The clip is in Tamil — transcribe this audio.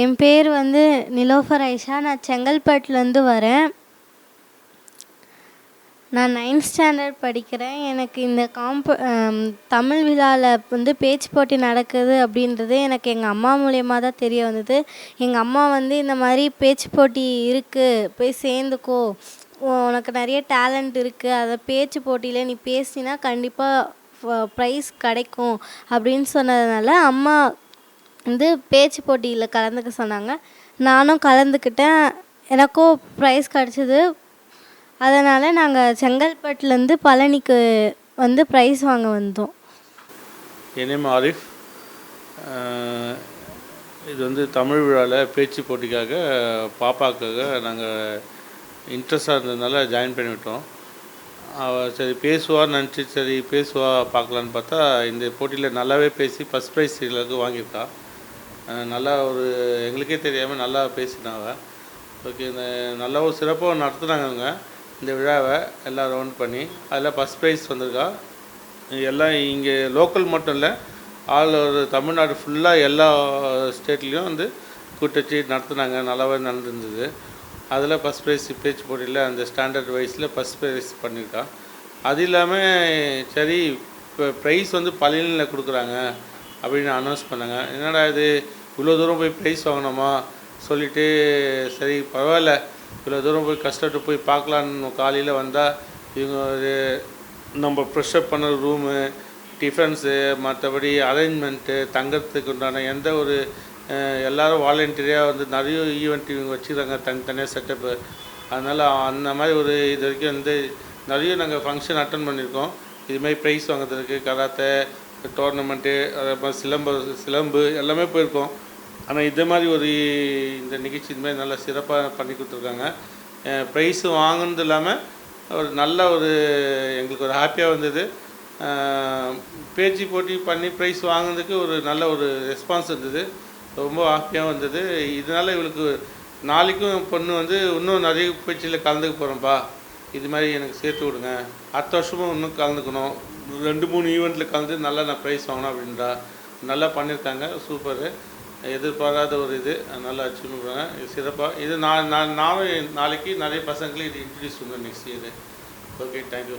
என் பேர் வந்து நிலோஃபர் ஐஷா. நான் செங்கல்பட்டுலேருந்து வரேன். நான் நைன்த் ஸ்டாண்டர்ட் படிக்கிறேன். எனக்கு இந்த காம்ப தமிழ் விழாவில் வந்து பேச்சு போட்டி நடக்குது அப்படின்றது எனக்கு எங்கள் அம்மா மூலயமா தான் தெரிய வந்தது. எங்கள் அம்மா வந்து இந்த மாதிரி பேச்சு போட்டி இருக்குது போய் சேர்ந்துக்கோ. உனக்கு நிறைய டேலண்ட் இருக்குது அதை பேச்சு போட்டியில் நீ பேசினா கண்டிப்பாக ப்ரைஸ் கிடைக்கும் அப்படின்னு சொன்னதுனால அம்மா வந்து பேச்சு போட்டியில் கலந்துக்க சொன்னாங்க. நானும் கலந்துக்கிட்டேன். எனக்கும் ப்ரைஸ் கிடச்சிது. அதனால் நாங்கள் செங்கல்பட்டுலேருந்து பழனிக்கு வந்து ப்ரைஸ் வாங்க வந்தோம். என் ஆரிஃப். இது வந்து தமிழ் விழாவில் பேச்சு போட்டிக்காக பாப்பாக்காக நாங்கள் இன்ட்ரெஸ்டாக இருந்ததுனால ஜாயின் பண்ணிவிட்டோம். அவள் சரி பேசுவான்னு நினச்சி சரி பேசுவா பார்க்கலான்னு பார்த்தா இந்த போட்டியில் நல்லாவே பேசி ஃபஸ்ட் ப்ரைஸ் எல்லாருக்கும் வாங்கியிருக்கா. நல்லா ஒரு எங்களுக்கே தெரியாமல் நல்லா பேசினாங்க ஓகே இந்த நல்லாவும் ஒரு சிறப்பாக நடத்துனாங்க அவங்க இந்த விழாவை எல்லாம் ரவுண்ட் பண்ணி அதில் ஃபஸ்ட் ப்ரைஸ் வந்திருக்கா. எல்லாம் இங்கே லோக்கல் மட்டும் இல்லை ஆல் ஒரு தமிழ்நாடு ஃபுல்லாக எல்லா ஸ்டேட்லேயும் வந்து கூட்டச்சி நடத்துனாங்க. நல்லாவே நடந்துருந்தது. அதில் ஃபஸ்ட் ப்ரைஸ் பேச்சு போட்டியில் அந்த ஸ்டாண்டர்ட் வைஸில் ஃபஸ்ட் ப்ரைஸ் பண்ணியிருக்கா. அது இல்லாமல் சரி இப்போ ப்ரைஸ் வந்து பழனியில் கொடுக்குறாங்க அப்படின்னு அனௌன்ஸ் பண்ணாங்க. என்னடா இது? இவ்வளோ தூரம் போய் ப்ரைஸ் வாங்கினோமா சொல்லிவிட்டு சரி பரவாயில்ல. இவ்வளோ தூரம் போய் கஷ்டப்பட்டு போய் பார்க்கலான்னு காலையில் வந்தால் இவங்க ஒரு நம்ம ப்ரெஷ்அப் பண்ண ரூமு டிஃபன்ஸு மற்றபடி அரேஞ்ச்மெண்ட்டு தங்கறதுக்கு உண்டான எந்த ஒரு எல்லோரும் வாலண்டியராக வந்து நிறைய ஈவெண்ட் இவங்க வச்சுக்கிறாங்க தனித்தனியாக செட்டப்பு அதனால் அந்த மாதிரி ஒரு இது வரைக்கும் வந்து நிறைய நாங்கள் ஃபங்க்ஷன் அட்டன் பண்ணியிருக்கோம். இதுமாதிரி ப்ரைஸ் வாங்குறதுக்கு கராத்தே டோர்னமெண்ட்டு அதே மாதிரி சிலம்பு சிலம்பு எல்லாமே போயிருக்கோம். ஆனால் இதே மாதிரி ஒரு இந்த நிகழ்ச்சி இது மாதிரி நல்லா சிறப்பாக பண்ணி கொடுத்துருக்காங்க. ப்ரைஸு வாங்கினது இல்லாமல் ஒரு நல்ல ஒரு எங்களுக்கு ஒரு ஹாப்பியாக வந்தது. பேச்சு போட்டி பண்ணி ப்ரைஸ் வாங்கினதுக்கு ஒரு நல்ல ஒரு ரெஸ்பான்ஸ் இருந்தது ரொம்ப ஹாப்பியாக வந்தது. இதனால் இவளுக்கு நாளைக்கும் பொண்ணு வந்து இன்னும் நிறைய பேச்சில் கலந்துக்க போகிறோம்ப்பா இது மாதிரி எனக்கு சேர்த்து விடுங்க அடுத்த வருஷமும் இன்னும் கலந்துக்கணும். ரெண்டு மூணு ஈவெண்ட்டில் கலந்து நல்லா நான் ப்ரைஸ் வாங்கணும் அப்படின்றா. நல்லா பண்ணியிருக்காங்க. சூப்பரு எதிர்பாராத ஒரு இது. நல்லா அச்சீவ் பண்ணுறாங்க சிறப்பாக இது நான் நான் நானும் நாளைக்கு நிறைய பசங்களுக்கு இது இன்ட்ரடியூஸ் பண்ணுவேன் நெக்ஸ்ட் இயர் ஓகே தேங்க்யூ